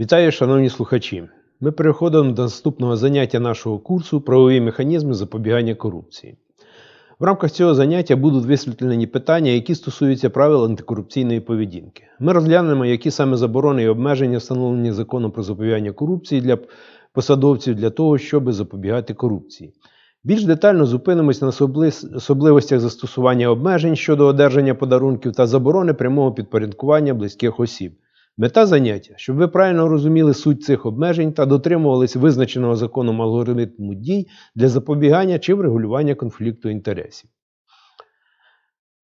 Вітаю, шановні слухачі! Ми переходимо до наступного заняття нашого курсу правові механізми запобігання корупції. В рамках цього заняття будуть висвітлені питання, які стосуються правил антикорупційної поведінки. Ми розглянемо, які саме заборони і обмеження встановлені законом про запобігання корупції для посадовців для того, щоб запобігати корупції. Більш детально зупинимось на особливостях застосування обмежень щодо одержання подарунків та заборони прямого підпорядкування близьких осіб. Мета заняття, щоб ви правильно розуміли суть цих обмежень та дотримувались визначеного законом алгоритму дій для запобігання чи врегулювання конфлікту інтересів.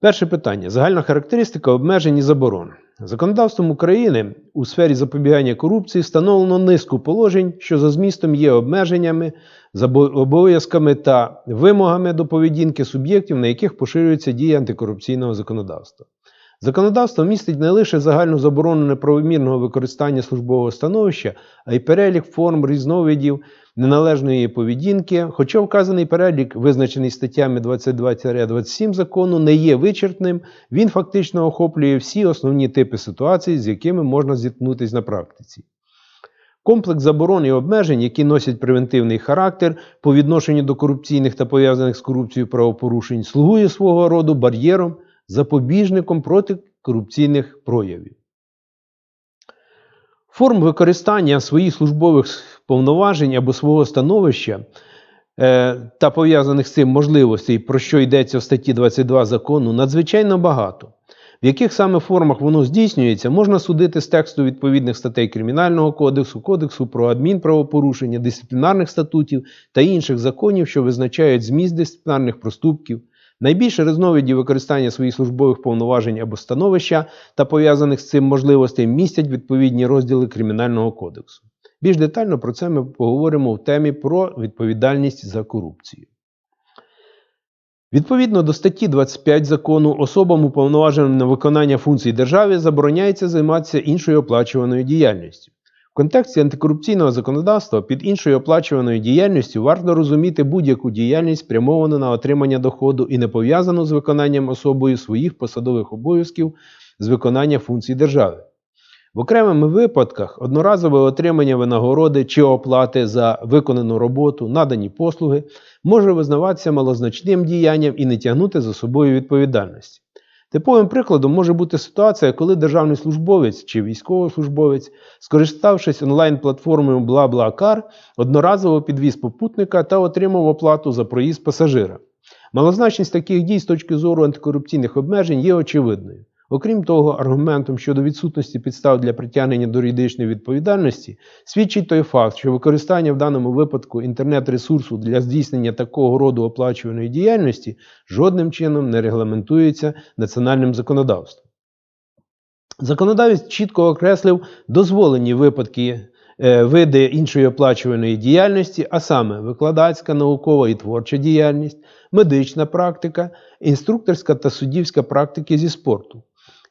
Перше питання. Загальна характеристика обмежень і заборон. Законодавством України у сфері запобігання корупції встановлено низку положень, що за змістом є обмеженнями, обов'язками та вимогами до поведінки суб'єктів, на яких поширюється дія антикорупційного законодавства. Законодавство містить не лише загальну заборону неправомірного використання службового становища, а й перелік форм різновидів неналежної поведінки, хоча вказаний перелік, визначений статтями 22-27 закону, не є вичерпним, він фактично охоплює всі основні типи ситуацій, з якими можна зіткнутися на практиці. Комплекс заборон і обмежень, які носять превентивний характер по відношенню до корупційних та пов'язаних з корупцією правопорушень, слугує свого роду бар'єром, запобіжником проти корупційних проявів. Форм використання своїх службових повноважень або свого становища е, та пов'язаних з цим можливостей, про що йдеться в статті 22 закону, надзвичайно багато. В яких саме формах воно здійснюється, можна судити з тексту відповідних статей Кримінального кодексу, Кодексу про адмінправопорушення, дисциплінарних статутів та інших законів, що визначають зміст дисциплінарних проступків. Найбільше різновидів використання своїх службових повноважень або становища та пов'язаних з цим можливостей містять відповідні розділи Кримінального кодексу. Більш детально про це ми поговоримо в темі про відповідальність за корупцію. Відповідно до статті 25 закону, особам уповноваженим на виконання функцій держави забороняється займатися іншою оплачуваною діяльністю. В контексті антикорупційного законодавства під іншою оплачуваною діяльністю варто розуміти будь-яку діяльність, спрямовану на отримання доходу і не пов'язану з виконанням особою своїх посадових обов'язків з виконання функцій держави. В окремих випадках одноразове отримання винагороди чи оплати за виконану роботу, надані послуги може визнаватися малозначним діянням і не тягнути за собою відповідальності. Типовим прикладом може бути ситуація, коли державний службовець чи військовослужбовець, скориставшись онлайн-платформою BlaBlaCar, одноразово підвіз попутника та отримав оплату за проїзд пасажира. Малозначність таких дій з точки зору антикорупційних обмежень є очевидною. Окрім того, аргументом щодо відсутності підстав для притягнення до юридичної відповідальності свідчить той факт, що використання в даному випадку інтернет-ресурсу для здійснення такого роду оплачуваної діяльності жодним чином не регламентується національним законодавством. Законодавець чітко окреслив дозволені випадки е, види іншої оплачуваної діяльності, а саме викладацька, наукова і творча діяльність, медична практика, інструкторська та суддівська практики зі спорту.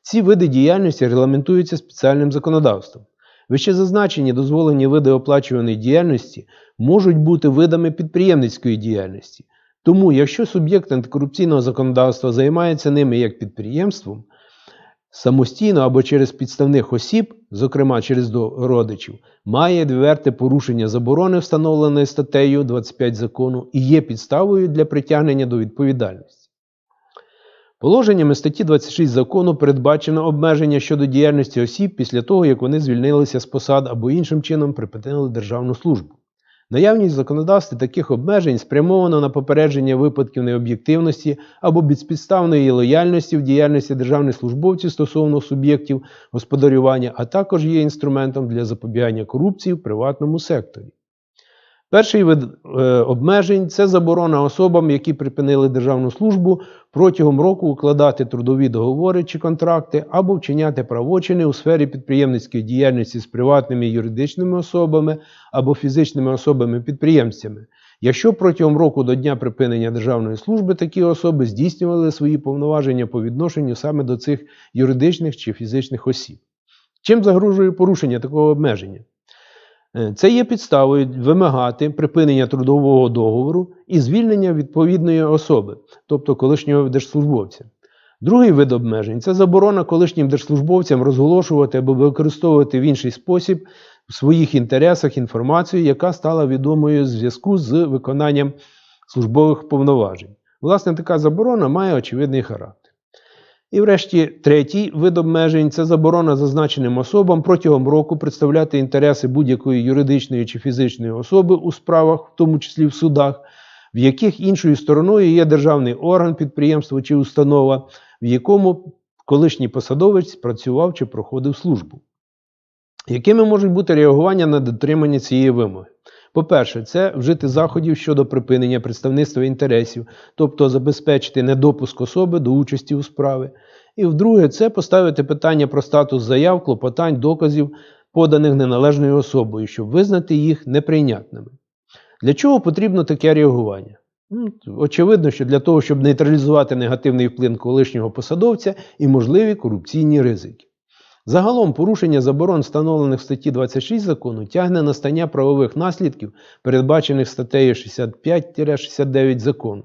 Ці види діяльності регламентуються спеціальним законодавством. Вище зазначені дозволені види оплачуваної діяльності можуть бути видами підприємницької діяльності. Тому, якщо суб'єкт антикорупційного законодавства займається ними як підприємством, самостійно або через підставних осіб, зокрема через родичів, має відверте порушення заборони, встановленої статтею 25 закону, і є підставою для притягнення до відповідальності. Положеннями статті 26 закону передбачено обмеження щодо діяльності осіб після того, як вони звільнилися з посад або іншим чином припинили державну службу. Наявність в таких обмежень спрямовано на попередження випадків необ'єктивності або безпідставної лояльності в діяльності державних службовців стосовно суб'єктів господарювання, а також є інструментом для запобігання корупції в приватному секторі. Перший вид е, обмежень це заборона особам, які припинили державну службу протягом року укладати трудові договори чи контракти або вчиняти правочини у сфері підприємницької діяльності з приватними юридичними особами або фізичними особами-підприємцями, якщо протягом року до дня припинення державної служби такі особи здійснювали свої повноваження по відношенню саме до цих юридичних чи фізичних осіб. Чим загрожує порушення такого обмеження? Е, Це є підставою вимагати припинення трудового договору і звільнення відповідної особи, тобто колишнього держслужбовця. Другий вид обмежень це заборона колишнім держслужбовцям розголошувати або використовувати в інший спосіб в своїх інтересах інформацію, яка стала відомою в зв'язку з виконанням службових повноважень. Власне, така заборона має очевидний характер. І врешті третій вид обмежень це заборона зазначеним особам протягом року представляти інтереси будь-якої юридичної чи фізичної особи у справах, в тому числі в судах, в яких іншою стороною є державний орган, підприємство чи установа, в якому колишній посадовець працював чи проходив службу. Якими можуть бути реагування на дотримання цієї вимоги? По-перше, це вжити заходів щодо припинення представництва інтересів, тобто забезпечити недопуск особи до участі у справі. І вдруге, це поставити питання про статус заяв, клопотань, доказів, поданих неналежною особою, щоб визнати їх неприйнятними. Для чого потрібно таке реагування? Ну, Очевидно, що для того, щоб нейтралізувати негативний вплив колишнього посадовця і можливі корупційні ризики. Загалом порушення заборон, встановлених в статті 26 закону, тягне настання правових наслідків, передбачених статтею 65-69 закону.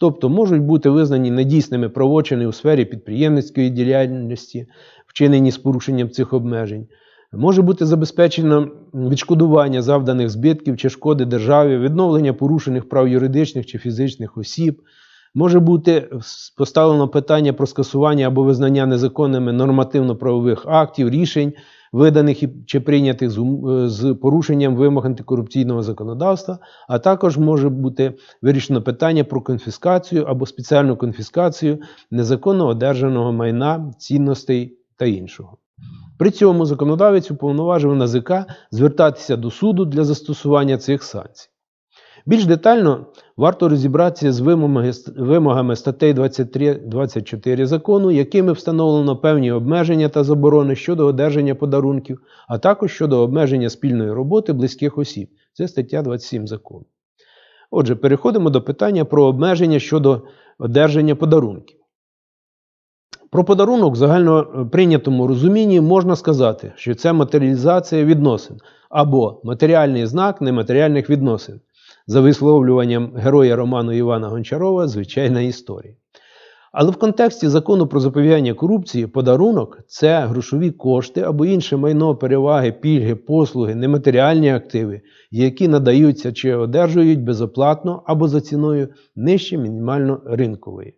Тобто можуть бути визнані недійсними правочини у сфері підприємницької діяльності, вчинені з порушенням цих обмежень. Може бути забезпечено відшкодування завданих збитків чи шкоди державі, відновлення порушених прав юридичних чи фізичних осіб. Може бути поставлено питання про скасування або визнання незаконними нормативно-правових актів, рішень, виданих чи прийнятих з порушенням вимог антикорупційного законодавства, а також може бути вирішено питання про конфіскацію або спеціальну конфіскацію незаконно одержаного майна, цінностей та іншого. При цьому законодавець уповноважив НАЗК звертатися до суду для застосування цих санкцій. Більш детально варто розібратися з вимогами, статей 23-24 закону, якими встановлено певні обмеження та заборони щодо одержання подарунків, а також щодо обмеження спільної роботи близьких осіб. Це стаття 27 закону. Отже, переходимо до питання про обмеження щодо одержання подарунків. Про подарунок в загально прийнятому розумінні можна сказати, що це матеріалізація відносин або матеріальний знак нематеріальних відносин. За висловлюванням героя роману Івана Гончарова, звичайна історія. Але в контексті закону про запобігання корупції подарунок це грошові кошти або інше майно переваги, пільги, послуги, нематеріальні активи, які надаються чи одержують безоплатно або за ціною нижче мінімально ринкової.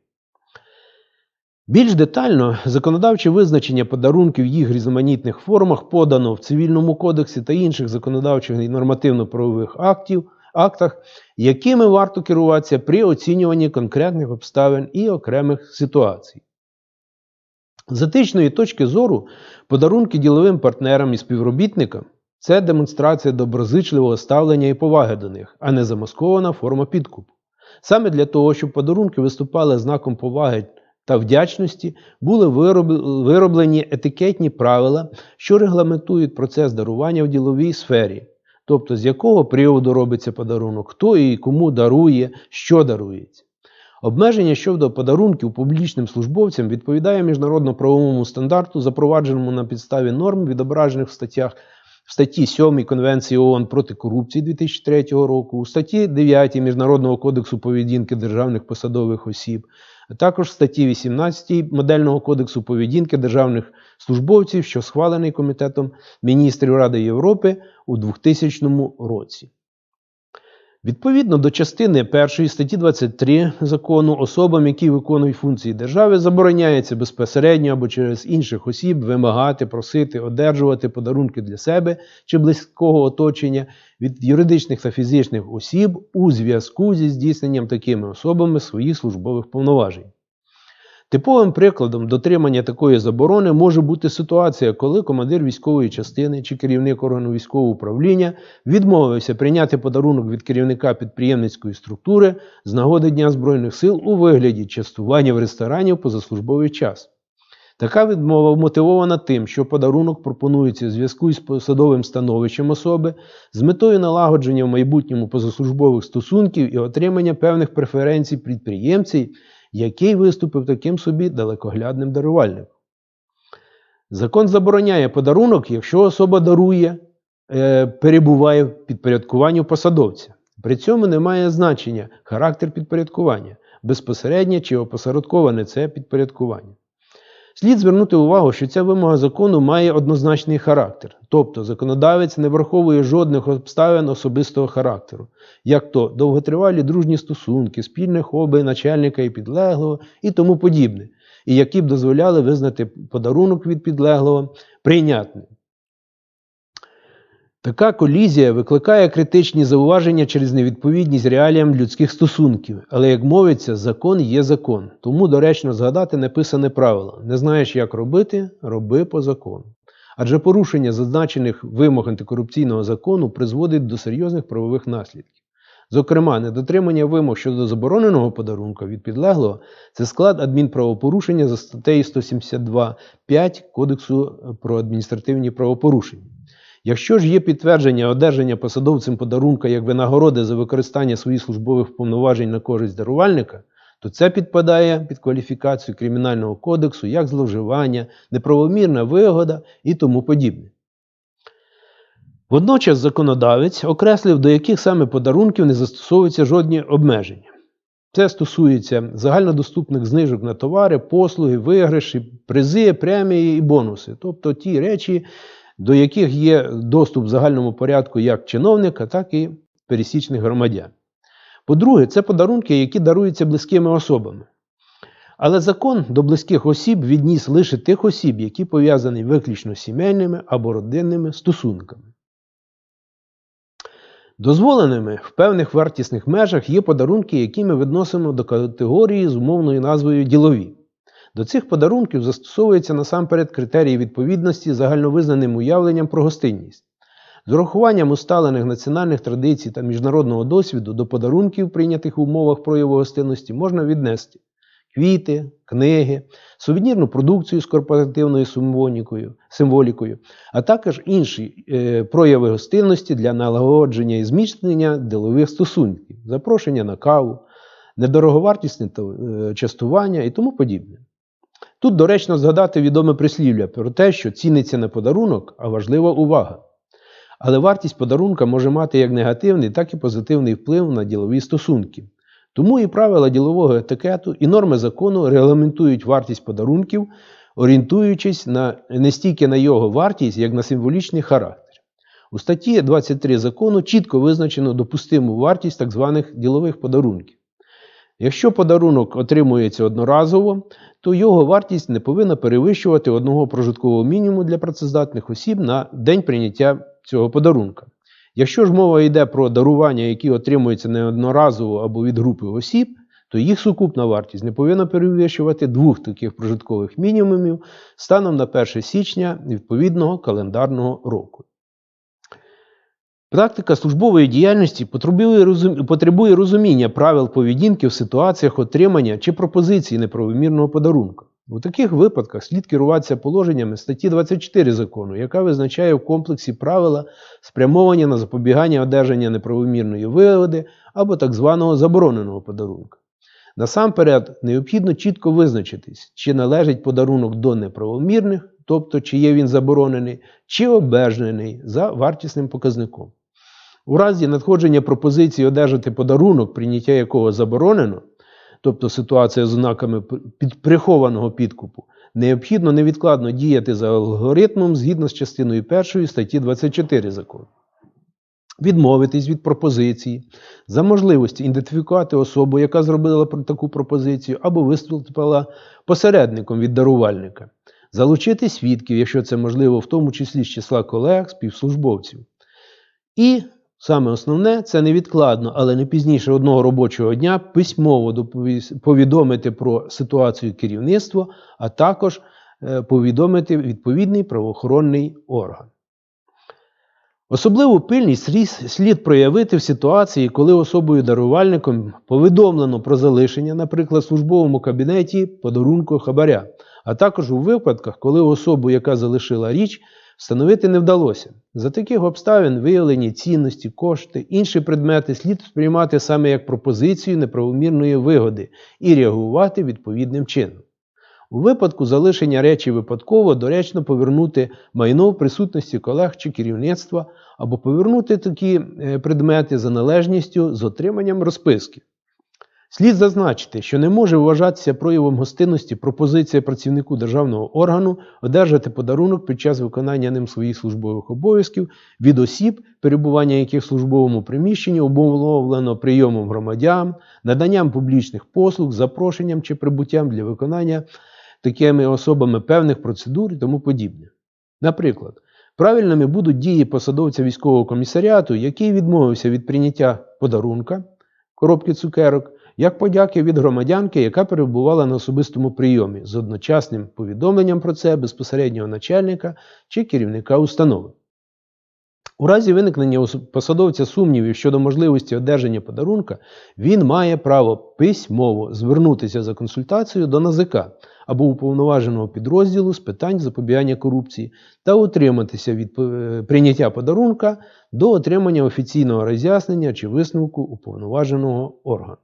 Більш детально законодавче визначення подарунків в їх різноманітних формах подано в Цивільному кодексі та інших законодавчих і нормативно-правових актів, актах, якими варто керуватися при оцінюванні конкретних обставин і окремих ситуацій. З етичної точки зору, подарунки діловим партнерам і співробітникам це демонстрація доброзичливого ставлення і поваги до них, а не замаскована форма підкупу. Саме для того, щоб подарунки виступали знаком поваги та вдячності були вироблені етикетні правила, що регламентують процес дарування в діловій сфері, тобто з якого приводу робиться подарунок, хто і кому дарує, що дарується. Обмеження щодо подарунків публічним службовцям відповідає міжнародно-правовому стандарту, запровадженому на підставі норм, відображених в статтях в статті 7 Конвенції ООН проти корупції 2003 року, у статті 9 Міжнародного кодексу поведінки державних посадових осіб, також статті 18 Модельного кодексу поведінки державних службовців, що схвалений Комітетом міністрів Ради Європи у 2000 році. Відповідно до частини 1 статті 23 закону особам, які виконують функції держави, забороняється безпосередньо або через інших осіб вимагати, просити, одержувати подарунки для себе чи близького оточення від юридичних та фізичних осіб у зв'язку зі здійсненням такими особами своїх службових повноважень. Типовим прикладом дотримання такої заборони може бути ситуація, коли командир військової частини чи керівник органу військового управління відмовився прийняти подарунок від керівника підприємницької структури з нагоди Дня Збройних сил у вигляді частування в ресторані в позаслужбовий час. Така відмова вмотивована тим, що подарунок пропонується у зв'язку з посадовим становищем особи з метою налагодження в майбутньому позаслужбових стосунків і отримання певних преференцій підприємців який виступив таким собі далекоглядним дарувальником. Закон забороняє подарунок, якщо особа дарує, е, перебуває в підпорядкуванні посадовця. При цьому не має значення характер підпорядкування, безпосереднє чи опосередковане це підпорядкування. Слід звернути увагу, що ця вимога закону має однозначний характер, тобто законодавець не враховує жодних обставин особистого характеру, як то довготривалі дружні стосунки, спільне хобі начальника і підлеглого і тому подібне, і які б дозволяли визнати подарунок від підлеглого прийнятним. Така колізія викликає критичні зауваження через невідповідність реаліям людських стосунків, але, як мовиться, закон є закон. Тому доречно згадати написане правило: не знаєш, як робити, роби по закону. Адже порушення зазначених вимог антикорупційного закону призводить до серйозних правових наслідків. Зокрема, недотримання вимог щодо забороненого подарунка від підлеглого це склад адмінправопорушення за статтею 172.5 Кодексу про адміністративні правопорушення. Якщо ж є підтвердження одержання посадовцем подарунка як винагороди за використання своїх службових повноважень на користь дарувальника, то це підпадає під кваліфікацію Кримінального кодексу як зловживання, неправомірна вигода і тому подібне. Водночас законодавець окреслив, до яких саме подарунків не застосовуються жодні обмеження. Це стосується загальнодоступних знижок на товари, послуги, виграші, призи, премії і бонуси, тобто ті речі, до яких є доступ в загальному порядку як чиновника, так і пересічних громадян. По-друге, це подарунки, які даруються близькими особами. Але закон до близьких осіб відніс лише тих осіб, які пов'язані виключно сімейними або родинними стосунками. Дозволеними в певних вартісних межах є подарунки, які ми відносимо до категорії з умовною назвою ділові. До цих подарунків застосовується насамперед критерії відповідності загальновизнаним уявленням про гостинність. З урахуванням усталених національних традицій та міжнародного досвіду до подарунків, прийнятих в умовах прояву гостинності, можна віднести квіти, книги, сувенірну продукцію з корпоративною символікою, а також інші е, прояви гостинності для налагодження і зміцнення ділових стосунків, запрошення на каву, недороговартісне е, частування і тому подібне. Тут доречно згадати відоме прислів'я про те, що ціниться не подарунок, а важлива увага. Але вартість подарунка може мати як негативний, так і позитивний вплив на ділові стосунки. Тому і правила ділового етикету, і норми закону регламентують вартість подарунків, орієнтуючись на, не стільки на його вартість, як на символічний характер. У статті 23 закону чітко визначено допустиму вартість так званих ділових подарунків. Якщо подарунок отримується одноразово, то його вартість не повинна перевищувати одного прожиткового мінімуму для працездатних осіб на день прийняття цього подарунка. Якщо ж мова йде про дарування, які отримуються неодноразово або від групи осіб, то їх сукупна вартість не повинна перевищувати двох таких прожиткових мінімумів станом на 1 січня відповідного календарного року. Практика службової діяльності потребує розуміння правил поведінки в ситуаціях отримання чи пропозиції неправомірного подарунка. У таких випадках слід керуватися положеннями статті 24 закону, яка визначає в комплексі правила спрямовані на запобігання одержання неправомірної вигоди або так званого забороненого подарунка. Насамперед, необхідно чітко визначитись, чи належить подарунок до неправомірних, тобто чи є він заборонений, чи обмежений за вартісним показником. У разі надходження пропозиції одержати подарунок, прийняття якого заборонено, тобто ситуація з ознаками прихованого підкупу, необхідно невідкладно діяти за алгоритмом згідно з частиною 1 статті 24 закону. Відмовитись від пропозиції, за можливості ідентифікувати особу, яка зробила таку пропозицію, або виступила посередником від дарувальника, залучити свідків, якщо це можливо, в тому числі з числа колег, співслужбовців. І Саме основне це невідкладно, але не пізніше одного робочого дня письмово повідомити про ситуацію керівництва, а також е, повідомити відповідний правоохоронний орган. Особливу пильність слід проявити в ситуації, коли особою дарувальником повідомлено про залишення, наприклад, в службовому кабінеті подарунку хабаря, а також у випадках, коли особу, яка залишила річ, встановити не вдалося. За таких обставин виявлені цінності, кошти, інші предмети слід сприймати саме як пропозицію неправомірної вигоди і реагувати відповідним чином. У випадку залишення речі випадково доречно повернути майно в присутності колег чи керівництва або повернути такі е, предмети за належністю з отриманням розписки. Слід зазначити, що не може вважатися проявом гостинності пропозиція працівнику державного органу одержати подарунок під час виконання ним своїх службових обов'язків від осіб, перебування яких в службовому приміщенні обумовлено прийомом громадян, наданням публічних послуг, запрошенням чи прибуттям для виконання такими особами певних процедур і тому подібне. Наприклад, правильними будуть дії посадовця військового комісаріату, який відмовився від прийняття подарунка коробки цукерок як подяки від громадянки, яка перебувала на особистому прийомі з одночасним повідомленням про це безпосереднього начальника чи керівника установи. У разі виникнення посадовця сумнівів щодо можливості одержання подарунка, він має право письмово звернутися за консультацією до НАЗК або уповноваженого підрозділу з питань запобігання корупції та утриматися від е, прийняття подарунка до отримання офіційного роз'яснення чи висновку уповноваженого органу.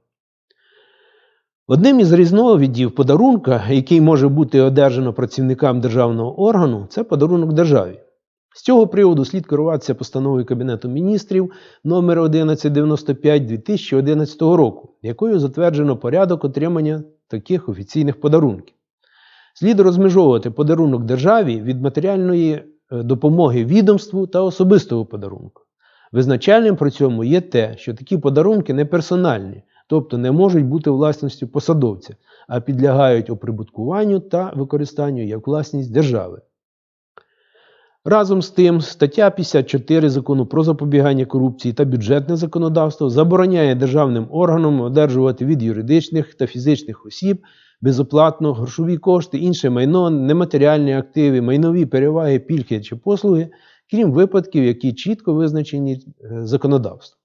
Одним із різновидів подарунка, який може бути одержано працівникам державного органу, це подарунок державі. З цього приводу слід керуватися постановою Кабінету міністрів номер 1195 2011 року, якою затверджено порядок отримання таких офіційних подарунків. Слід розмежовувати подарунок державі від матеріальної е, допомоги відомству та особистого подарунку. Визначальним при цьому є те, що такі подарунки не персональні, тобто не можуть бути власністю посадовця, а підлягають оприбуткуванню та використанню як власність держави. Разом з тим, стаття 54 закону про запобігання корупції та бюджетне законодавство забороняє державним органам одержувати від юридичних та фізичних осіб безоплатно грошові кошти, інше майно, нематеріальні активи, майнові переваги, пільги чи послуги, крім випадків, які чітко визначені е, законодавством.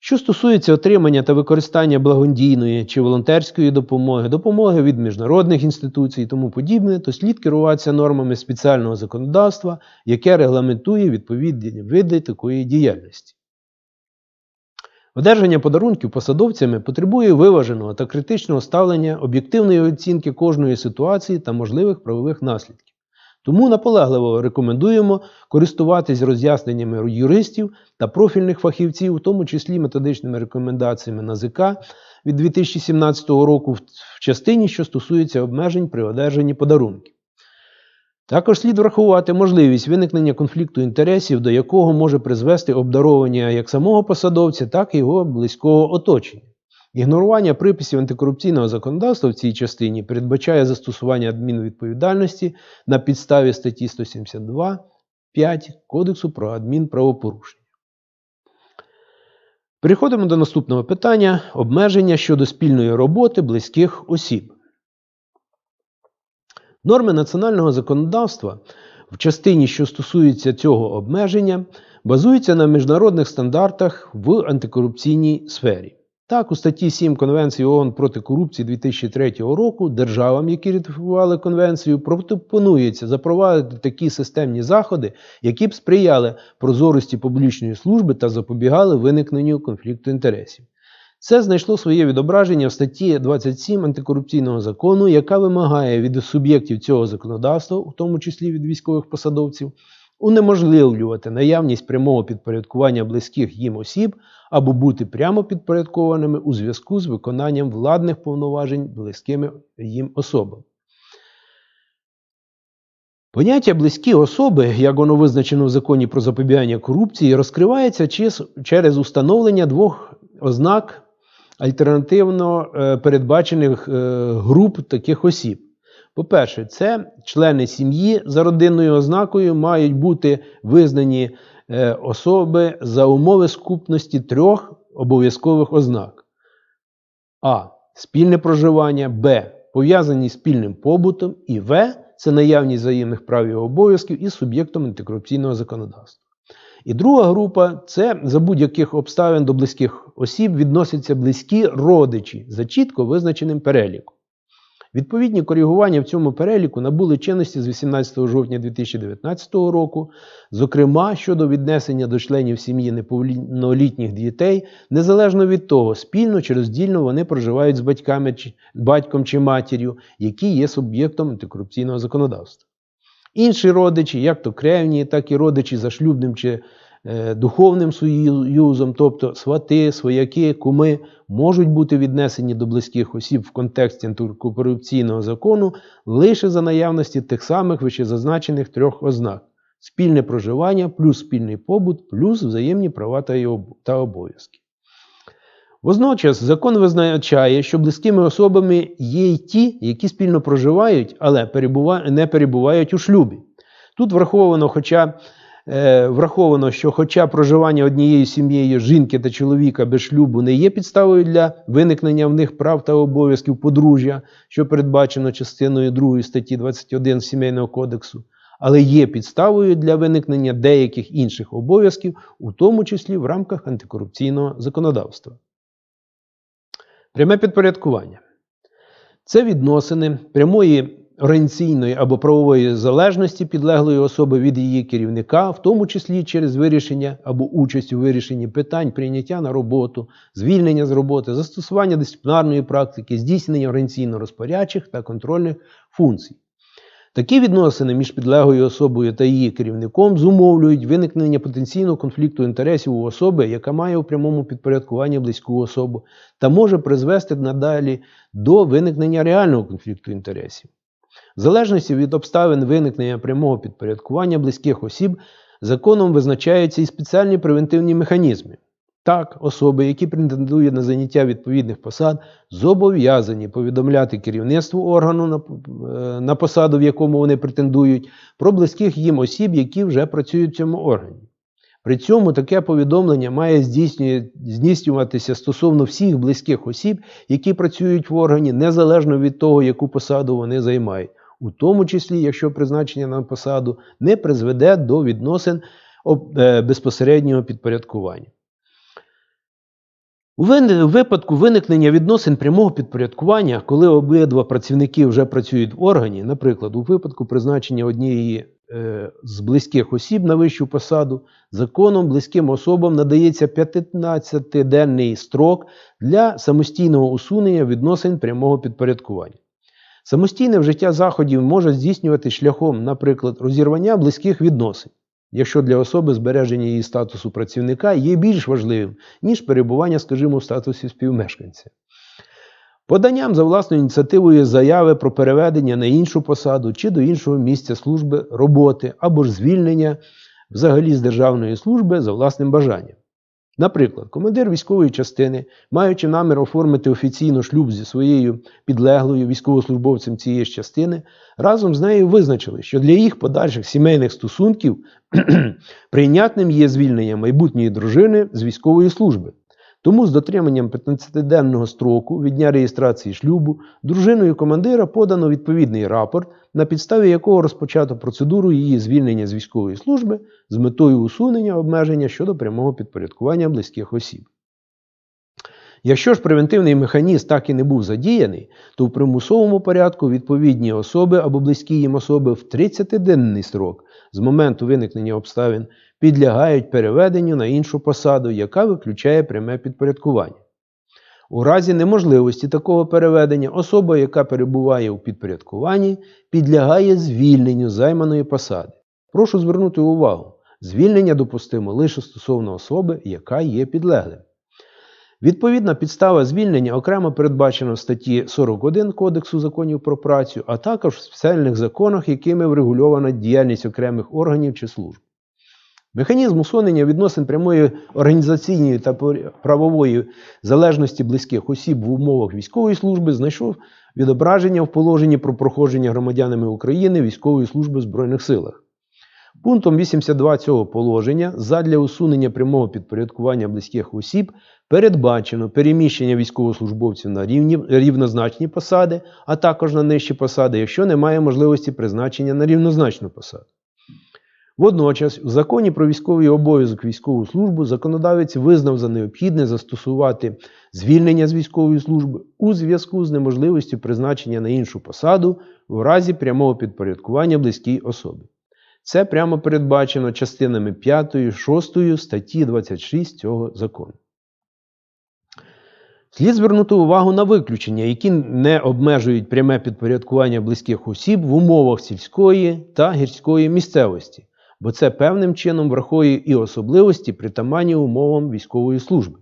Що стосується отримання та використання благодійної чи волонтерської допомоги, допомоги від міжнародних інституцій і тому подібне, то слід керуватися нормами спеціального законодавства, яке регламентує відповідні види такої діяльності. Одержання подарунків посадовцями потребує виваженого та критичного ставлення об'єктивної оцінки кожної ситуації та можливих правових наслідків. Тому наполегливо рекомендуємо користуватись роз'ясненнями юристів та профільних фахівців, в тому числі методичними рекомендаціями НАЗК від 2017 року в частині, що стосується обмежень при одержанні подарунків. Також слід врахувати можливість виникнення конфлікту інтересів, до якого може призвести обдаровання як самого посадовця, так і його близького оточення. Ігнорування приписів антикорупційного законодавства в цій частині передбачає застосування адмінвідповідальності на підставі статті 172 5 Кодексу про адмінправопорушення. Переходимо до наступного питання обмеження щодо спільної роботи близьких осіб. Норми національного законодавства в частині, що стосується цього обмеження, базуються на міжнародних стандартах в антикорупційній сфері. Так, у статті 7 Конвенції ООН проти корупції 2003 року державам, які ратифікували конвенцію, пропонується запровадити такі системні заходи, які б сприяли прозорості публічної служби та запобігали виникненню конфлікту інтересів. Це знайшло своє відображення в статті 27 антикорупційного закону, яка вимагає від суб'єктів цього законодавства, у тому числі від військових посадовців, унеможливлювати наявність прямого підпорядкування близьких їм осіб або бути прямо підпорядкованими у зв'язку з виконанням владних повноважень близькими їм особам. Поняття близькі особи, як воно визначено в законі про запобігання корупції, розкривається через установлення двох ознак альтернативно е, передбачених е, груп таких осіб. По-перше, це члени сім'ї за родинною ознакою мають бути визнані особи за умови скупності трьох обов'язкових ознак: А. Спільне проживання, Б. Пов'язані спільним побутом, і В. Це наявність взаємних прав і обов'язків із суб'єктом антикорупційного законодавства. І друга група це за будь-яких обставин до близьких осіб відносяться близькі родичі за чітко визначеним переліком. Відповідні коригування в цьому переліку набули чинності з 18 жовтня 2019 року, зокрема щодо віднесення до членів сім'ї неповнолітніх дітей, незалежно від того, спільно чи роздільно вони проживають з батьками, батьком чи матір'ю, які є суб'єктом антикорупційного законодавства. Інші родичі, як то кревні, так і родичі за шлюбним чи духовним союзом, тобто свати, свояки, куми, можуть бути віднесені до близьких осіб в контексті антикорупційного закону лише за наявності тих самих вищезазначених трьох ознак: спільне проживання, плюс спільний побут, плюс взаємні права та обов'язки. Водночас закон визначає, що близькими особами є й ті, які спільно проживають, але не перебувають у шлюбі. Тут враховано, хоча, е, враховано, що хоча проживання однією сім'єю жінки та чоловіка без шлюбу не є підставою для виникнення в них прав та обов'язків подружжя, що передбачено частиною 2 статті 21 Сімейного кодексу, але є підставою для виникнення деяких інших обов'язків, у тому числі в рамках антикорупційного законодавства. Пряме підпорядкування. Це відносини прямої організаційної або правової залежності підлеглої особи від її керівника, в тому числі через вирішення або участь у вирішенні питань, прийняття на роботу, звільнення з роботи, застосування дисциплінарної практики, здійснення організаційно-розпорядчих та контрольних функцій. Такі відносини між підлеглою особою та її керівником зумовлюють виникнення потенційного конфлікту інтересів у особи, яка має у прямому підпорядкуванні близьку особу, та може призвести надалі до виникнення реального конфлікту інтересів. В залежності від обставин виникнення прямого підпорядкування близьких осіб, законом визначаються і спеціальні превентивні механізми. Так, особи, які претендують на заняття відповідних посад, зобов'язані повідомляти керівництву органу е, на посаду, в якому вони претендують, про близьких їм осіб, які вже працюють в цьому органі. При цьому таке повідомлення має здійснюватися стосовно всіх близьких осіб, які працюють в органі, незалежно від того, яку посаду вони займають, у тому числі, якщо призначення на посаду не призведе до відносин е, безпосереднього підпорядкування. У випадку виникнення відносин прямого підпорядкування, коли обидва працівники вже працюють в органі, наприклад, у випадку призначення однієї е, з близьких осіб на вищу посаду, законом близьким особам надається 15-денний строк для самостійного усунення відносин прямого підпорядкування. Самостійне вжиття заходів може здійснювати шляхом, наприклад, розірвання близьких відносин якщо для особи збереження її статусу працівника є більш важливим, ніж перебування, скажімо, в статусі співмешканця. Поданням за власною ініціативою заяви про переведення на іншу посаду чи до іншого місця служби роботи або ж звільнення взагалі з державної служби за власним бажанням. Наприклад, командир військової частини, маючи намір оформити офіційно шлюб зі своєю підлеглою військовослужбовцем цієї ж частини, разом з нею визначили, що для їх подальших сімейних стосунків прийнятним є звільнення майбутньої дружини з військової служби. Тому з дотриманням 15-денного строку від дня реєстрації шлюбу дружиною командира подано відповідний рапорт, на підставі якого розпочато процедуру її звільнення з військової служби з метою усунення обмеження щодо прямого підпорядкування близьких осіб. Якщо ж превентивний механізм так і не був задіяний, то в примусовому порядку відповідні особи або близькі їм особи в 30-денний срок з моменту виникнення обставин підлягають переведенню на іншу посаду, яка виключає пряме підпорядкування. У разі неможливості такого переведення особа, яка перебуває у підпорядкуванні, підлягає звільненню займаної посади. Прошу звернути увагу, звільнення допустимо лише стосовно особи, яка є підлеглим. Відповідна підстава звільнення окремо передбачена в статті 41 Кодексу законів про працю, а також в спеціальних законах, якими врегульована діяльність окремих органів чи служб. Механізм усунення відносин прямої організаційної та правової залежності близьких осіб в умовах військової служби знайшов відображення в положенні про проходження громадянами України військової служби в Збройних силах. Пунктом 82 цього положення задля усунення прямого підпорядкування близьких осіб передбачено переміщення військовослужбовців на рівні, рівнозначні посади, а також на нижчі посади, якщо немає можливості призначення на рівнозначну посаду. Водночас, у законі про військовий обов'язок військову службу законодавець визнав за необхідне застосувати звільнення з військової служби у зв'язку з неможливістю призначення на іншу посаду в разі прямого підпорядкування близькій особи. Це прямо передбачено частинами 5, 6 статті 26 цього закону. Слід звернути увагу на виключення, які не обмежують пряме підпорядкування близьких осіб в умовах сільської та гірської місцевості, бо це певним чином враховує і особливості притаманні умовам військової служби.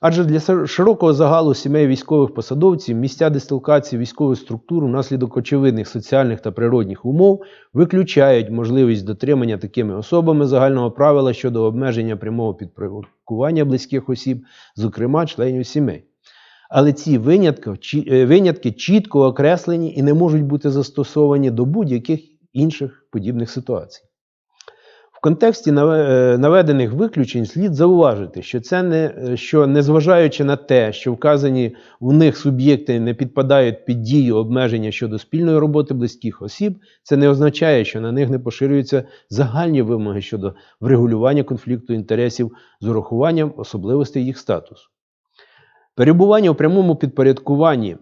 Адже для широкого загалу сімей військових посадовців місця дислокації військових структур внаслідок очевидних соціальних та природних умов виключають можливість дотримання такими особами загального правила щодо обмеження прямого підпорядкування близьких осіб, зокрема членів сімей. Але ці винятки, е, чітко окреслені і не можуть бути застосовані до будь-яких інших подібних ситуацій. В контексті е, наведених виключень слід зауважити, що це не е, що незважаючи на те, що вказані в них суб'єкти не підпадають під дію обмеження щодо спільної роботи близьких осіб, це не означає, що на них не поширюються загальні вимоги щодо врегулювання конфлікту інтересів з урахуванням особливостей їх статусу. Перебування у прямому підпорядкуванні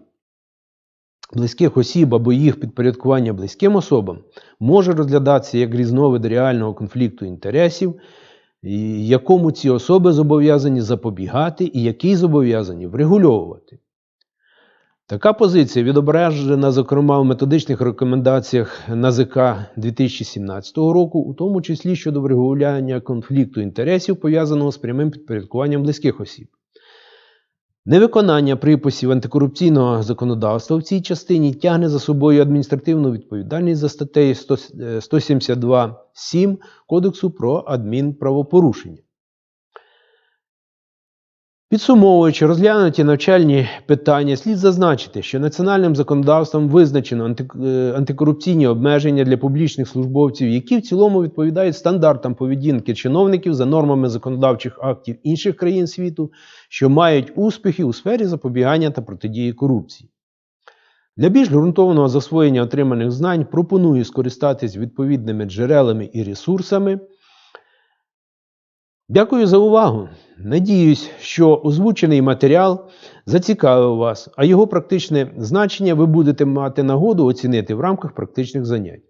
близьких осіб або їх підпорядкування близьким особам може розглядатися як різновид реального конфлікту інтересів, якому ці особи зобов'язані запобігати і який зобов'язані врегульовувати. Така позиція відображена, зокрема, в методичних рекомендаціях НАЗК 2017 року, у тому числі щодо врегулювання конфлікту інтересів, пов'язаного з прямим підпорядкуванням близьких осіб. Невиконання приписів антикорупційного законодавства в цій частині тягне за собою адміністративну відповідальність за статтею 100 е, 172.7 Кодексу про адмінправопорушення. Підсумовуючи розглянуті навчальні питання, слід зазначити, що національним законодавством визначено е, антикорупційні обмеження для публічних службовців, які в цілому відповідають стандартам поведінки чиновників за нормами законодавчих актів інших країн світу, що мають успіхи у сфері запобігання та протидії корупції. Для більш ґрунтовного засвоєння отриманих знань пропоную скористатись відповідними джерелами і ресурсами. Дякую за увагу. Надіюсь, що озвучений матеріал зацікавив вас, а його практичне значення ви будете мати нагоду оцінити в рамках практичних занять.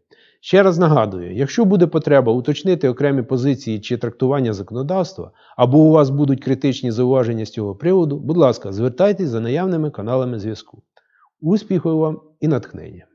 Ще раз нагадую, якщо буде потреба уточнити окремі позиції чи трактування законодавства, або у вас будуть критичні зауваження з цього приводу, будь ласка, звертайтесь за наявними каналами зв'язку. Успіху вам і натхнення!